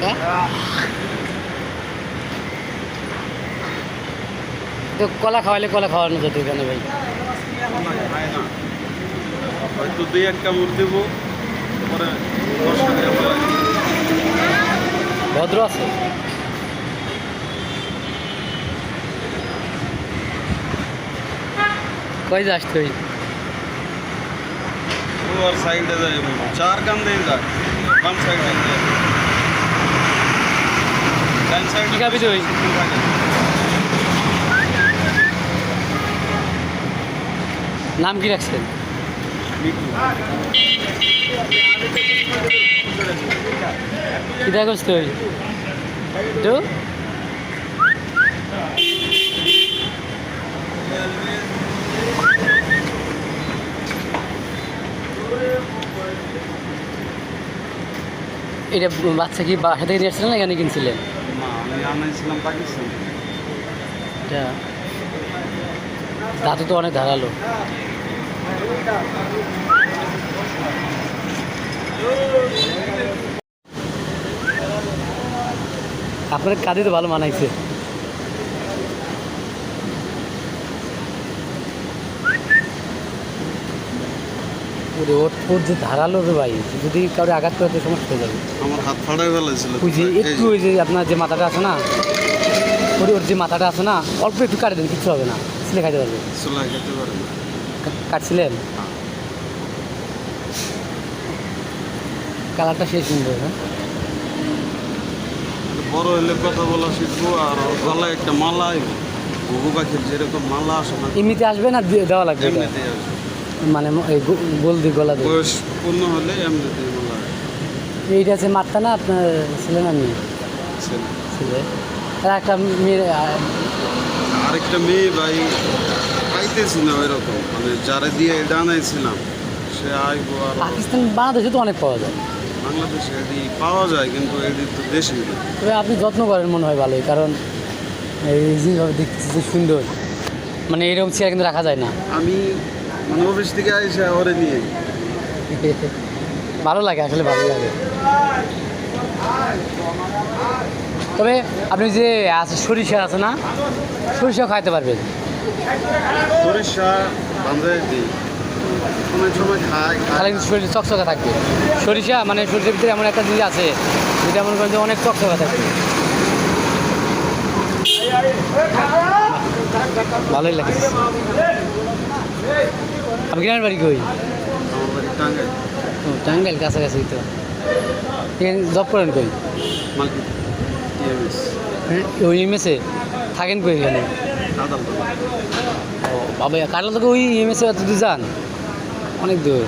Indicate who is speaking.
Speaker 1: কাকা তো কলা খাওয়াইলে কলা খাওয়ানো যেত এখানে ভাই।
Speaker 2: হয়তো দুই এক কামড় দেবো টাকা
Speaker 1: ভদ্র আছে? কই যাস তুই?
Speaker 2: আর সাইডে যায় চার কান দিয়ে
Speaker 1: কি খাবি তুই? নাম কি রাখছেন? কি দেখা করছিস তুই? তো এটা বাচ্চা কি বাসা থেকে নিয়ে আসছিলেন এখানে কিনছিলেন?
Speaker 2: না আমি পাকিস্তান।
Speaker 1: তো অনেক ধারালো। আপনার কাঁধে তো ভালো মানাইছে। ওরে ওর ওর যে ধারালো রে ভাই যদি কারও আঘাত করে তো সমস্যা হয়ে যাবে।
Speaker 2: আমার হাত ফাড়াই ফেলেছিল
Speaker 1: ওই যে একটু ওই যে আপনার যে মাথাটা আছে না ওর ওর যে মাথাটা আছে না অল্প একটু কাটে দেন কিচ্ছু হবে না ছিলে খাইতে পারবে। কাটছিলেন? কালারটা সেই সুন্দর হ্যাঁ?
Speaker 2: বড় হলে কথা বলা শিখব আর গলায় একটা মালা ঘুঘু পাখির যেরকম মালা আসে না
Speaker 1: এমনিতে আসবে না দেওয়া লাগবে?
Speaker 2: এমনিতেই আসবে।
Speaker 1: মানে ম- এই গো- গোল
Speaker 2: বয়স পূর্ণ হলে।
Speaker 1: এইটা আছে মারটা না আপনার ছেলে না মেয়ে?
Speaker 2: ছেলে।
Speaker 1: আর একটা মেয়ে
Speaker 2: আরেকটা মেয়ে ভাই পাইতেছি না ওইরকম। মানে যারা দিয়ে এটা আনাইছিলাম সে আইবো আর
Speaker 1: পাকিস্তান বাংলাদেশে তো অনেক পাওয়া যায়।
Speaker 2: বাংলাদেশে এটি পাওয়া যায় কিন্তু এটি তো দেশি
Speaker 1: তবে আপনি যত্ন করেন মনে হয় ভালোই কারণ এই যেভাবে দেখতেছি সুন্দর। মানে এরকম চেয়ার কিন্তু রাখা যায় না।
Speaker 2: আমি মানে অফিস থেকে আইসা ওরে নিয়ে
Speaker 1: ভালো লাগে আসলে ভালো লাগে। তবে আপনি যে আছে সরিষা আছে না সরিষা খাইতে পারবেন।
Speaker 2: সরিষা বান্ধাই দিই। অনেক সময় খাই।
Speaker 1: তাহলে কিন্তু শরীর চকচকা থাকবে। সরিষা মানে সরিষার ভিতরে এমন একটা জিনিস আছে যেটা মনে করেন যে অনেক চকচকা থাকবে। ভালোই লাগে। গ্রামের বাড়ি কই? টাঙ্গাইল। কাছাকাছি তো। এখানে জব করেন কই?
Speaker 2: টিএমএস
Speaker 1: হ্যাঁ ওই এমএসে থাকেন কই এখানে? ও বাবা কাটলা থেকে ওই এমএসে এত দূর যান? অনেক দূর।